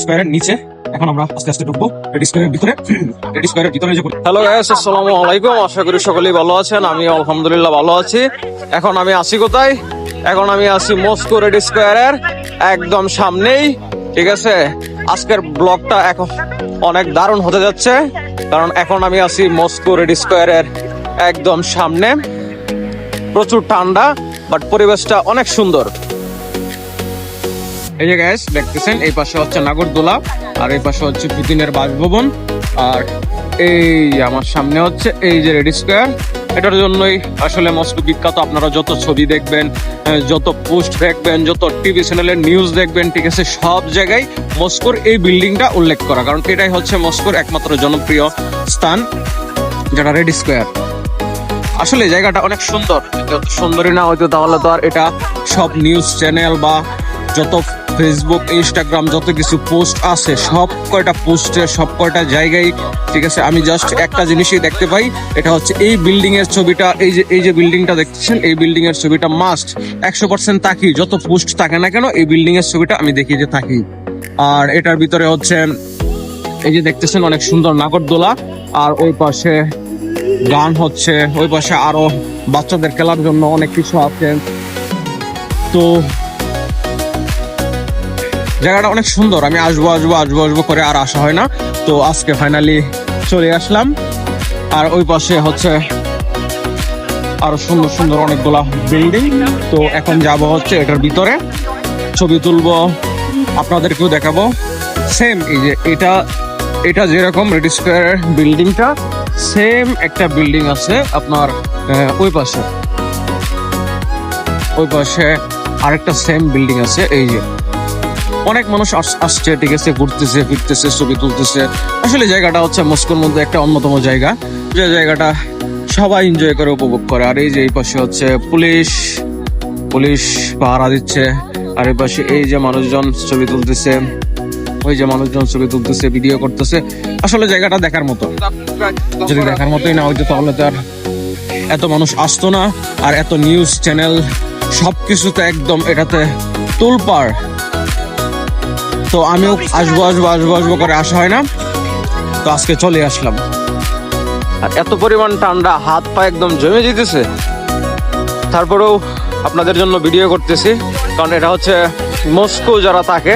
স্কোয়ারের নিচে, এখন আমরা আস্তে আস্তে ঢুকবো। রেড ভিতরে রেড ভিতরে যে হ্যালো গাইস আসসালামু আলাইকুম। আশা করি সকলেই ভালো আছেন। আমি আলহামদুলিল্লাহ ভালো আছি। এখন আমি আছি কোথায়? এখন আমি আছি মস্কো রেড স্কোয়ারের একদম সামনেই। ঠিক আছে? আজকের ব্লগটা এখন অনেক দারুণ হতে যাচ্ছে। কারণ এখন আমি আছি মস্কো রেড স্কোয়ারের একদম সামনে। প্রচুর ঠান্ডা বাট পরিবেশটা অনেক সুন্দর। এই যে গ্যাস দেখতেছেন, এই পাশে হচ্ছে নাগরদোলা, আর এই পাশে হচ্ছে পুতিনের বাসভবন, আর এই আমার সামনে হচ্ছে এই যে রেড স্কোয়ার। এটার জন্যই আসলে মস্কো বিখ্যাত, আপনারা যত ছবি দেখবেন যত পোস্ট দেখবেন, যত টিভি চ্যানেলের নিউজ দেখবেন, ঠিক আছে, সব জায়গায় মস্কোর এই বিল্ডিংটা উল্লেখ করা, কারণ এটাই হচ্ছে মস্কোর একমাত্র জনপ্রিয় স্থান, যেটা রেড স্কোয়ার। আসলে জায়গাটা অনেক সুন্দর অত না হইতো তাহলে তো আর এটা সব নিউজ চ্যানেল বা যত ফেসবুক ইনস্টাগ্রাম যত কিছু পোস্ট আছে, সব কয়টা পোস্টে সব কয়টা জায়গায়, ঠিক আছে, আমি জাস্ট একটা জিনিসই দেখতে পাই, এটা হচ্ছে এই বিল্ডিং এর ছবিটা, এই যে এই যে বিল্ডিংটা দেখতেছেন, এই বিল্ডিং এর ছবিটা মাস্ট একশো পার্সেন্ট তাকি, যত পোস্ট থাকে না কেন, এই বিল্ডিং এর ছবিটা আমি দেখি যে থাকি। আর এটার ভিতরে হচ্ছে, এই যে দেখতেছেন, অনেক সুন্দর নাগরদোলা, আর ওই পাশে গান হচ্ছে, ওই পাশে আরও বাচ্চাদের খেলার জন্য অনেক কিছু আছে। তো জায়গাটা অনেক সুন্দর। আমি আসব আসব আসব আসব করে আর আসা হয় না। তো আজকে ফাইনালি চলে আসলাম। আর ওই পাশে হচ্ছে আরও সুন্দর সুন্দর অনেকগুলা বিল্ডিং তো এখন যাব হচ্ছে এটার ভিতরে। ছবি তুলবো, আপনাদেরকেও দেখাবো। সেম এই যে এটা এটা যেরকম রেড স্কোয়ার বিল্ডিংটা সেম একটা বিল্ডিং আছে আপনার ওই পাশে। ওই পাশে আরেকটা সেম বিল্ডিং আছে, এই যে। অনেক মানুষ আস- আসছে ঠিক আছে ঘুরতেছে, ফিরতেছে, ছবি তুলতেছে। আসলে জায়গাটা হচ্ছে মস্কোর মধ্যে একটা অন্যতম জায়গা। যে জায়গাটা সবাই এনজয় করে, উপভোগ করে। আর এই যে এই পাশে হচ্ছে পুলিশ পুলিশ পাহারা দিচ্ছে। আর এই পাশে এই যে মানুষজন ছবি তুলতেছে, ওই যে মানুষজন ছবি তুলতেছে ভিডিও করতেছে। আসলে জায়গাটা দেখার মতো। যদি দেখার মতোই না হইতো, তাহলে তো আর এত মানুষ আসতো না। আর এত নিউজ চ্যানেল সবকিছুতে একদম এটাতে তুলপার তো আমিও আসব আসব আসব আসব করে আসা হয় না। তো আজকে চলে আসলাম। আর এত পরিমাণ ঠান্ডা, হাত পা একদম জমে যেতেছে। তারপরেও আপনাদের জন্য ভিডিও করতেছি, কারণ এটা হচ্ছে মস্কো যারা থাকে,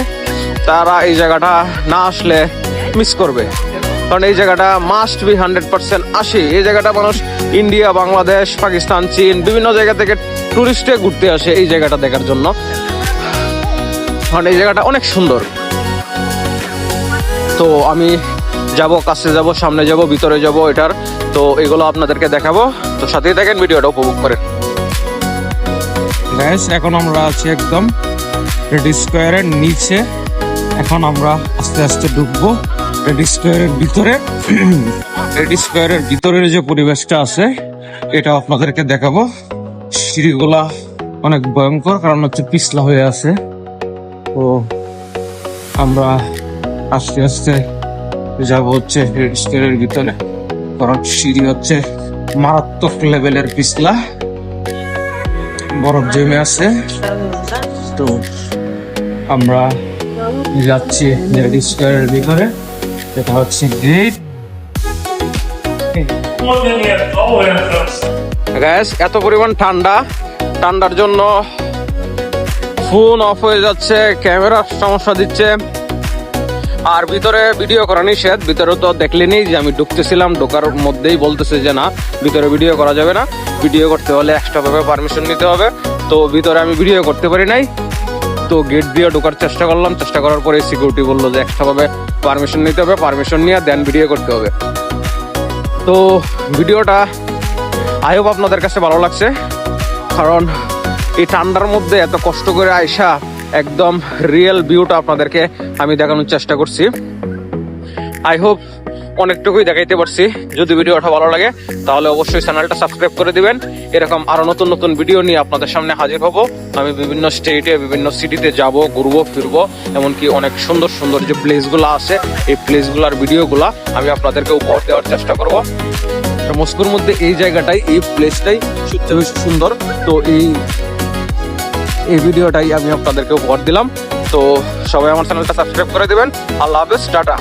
তারা এই জায়গাটা না আসলে মিস করবে। কারণ এই জায়গাটা মাস্ট বি হান্ড্রেড পার্সেন্ট আসে। এই জায়গাটা মানুষ ইন্ডিয়া, বাংলাদেশ, পাকিস্তান, চীন, বিভিন্ন জায়গা থেকে টুরিস্টে ঘুরতে আসে এই জায়গাটা দেখার জন্য। কারণ এই জায়গাটা অনেক সুন্দর। তো আমি যাব, কাছে যাব, সামনে যাব, ভিতরে যাব এটার। তো এগুলো আপনাদেরকে দেখাবো। তো সাথেই দেখেন ভিডিওটা উপভোগ করেন। গ্যাস এখন আমরা আছি একদম রেড স্কোয়ারের নিচে। এখন আমরা আস্তে আস্তে ঢুকবো রেড স্কোয়ারের ভিতরে। রেড স্কোয়ারের ভিতরের যে পরিবেশটা আছে, এটা আপনাদেরকে দেখাবো। সিঁড়িগুলা অনেক ভয়ঙ্কর, কারণ হচ্ছে পিছলা হয়ে আছে। তো আমরা আস্তে আস্তে যাব হচ্ছে রেড স্কোয়ারের ভিতরে। কারণ সিঁড়ি হচ্ছে মারাত্মক লেভেলের পিছলা। বরফ জমে আছে। তো আমরা যাচ্ছি রেড স্কোয়ারের ভিতরে। এটা হচ্ছে গেট এত পরিমাণ ঠান্ডা। ঠান্ডার জন্য ফোন অফ হয়ে যাচ্ছে ক্যামেরার সমস্যা দিচ্ছে। আর ভিতরে ভিডিও করা নিষেধ, ভিতরে তো দেখলেনি যে আমি ঢুকতেছিলাম, ঢোকার মধ্যেই বলতেছে যে না, ভিতরে ভিডিও করা যাবে না। ভিডিও করতে হলে এক্সট্রা ভাবে পারমিশন নিতে হবে। তো ভিতরে আমি ভিডিও করতে পারি নাই। তো গেট দিয়ে ঢোকার চেষ্টা করলাম। চেষ্টা করার পরে সিকিউরিটি বলল যে এক্সট্রা ভাবে পারমিশন নিতে হবে। পারমিশন নিয়ে দেন ভিডিও করতে হবে। তো ভিডিওটা আই হোপ আপনাদের কাছে ভালো লাগছে। কারণ এই ঠান্ডার মধ্যে এত কষ্ট করে আইসা একদম রিয়েল ভিউটা আপনাদেরকে আমি দেখানোর চেষ্টা করছি। আই হোপ অনেকটুকুই দেখাইতে পারছি। যদি ভিডিওটা ভালো লাগে, তাহলে অবশ্যই চ্যানেলটা সাবস্ক্রাইব করে দিবেন। এরকম আরও নতুন নতুন ভিডিও নিয়ে আপনাদের সামনে হাজির হব। আমি বিভিন্ন স্টেটে বিভিন্ন সিটিতে যাব, ঘুরবো, ফিরবো, এমনকি অনেক সুন্দর সুন্দর যে প্লেসগুলো আছে, এই প্লেসগুলোর ভিডিওগুলা আমি আপনাদেরকে উপহার দেওয়ার চেষ্টা করব। মস্কোর মধ্যে এই জায়গাটাই, এই প্লেসটাই সবচেয়ে বেশি সুন্দর। তো এই এই ভিডিওটাই আমি আপনাদেরকে উপহার দিলাম। তো সবাই আমার চ্যানেলটা সাবস্ক্রাইব করে দেবেন। আল্লাহ হাফেজ, টাটা।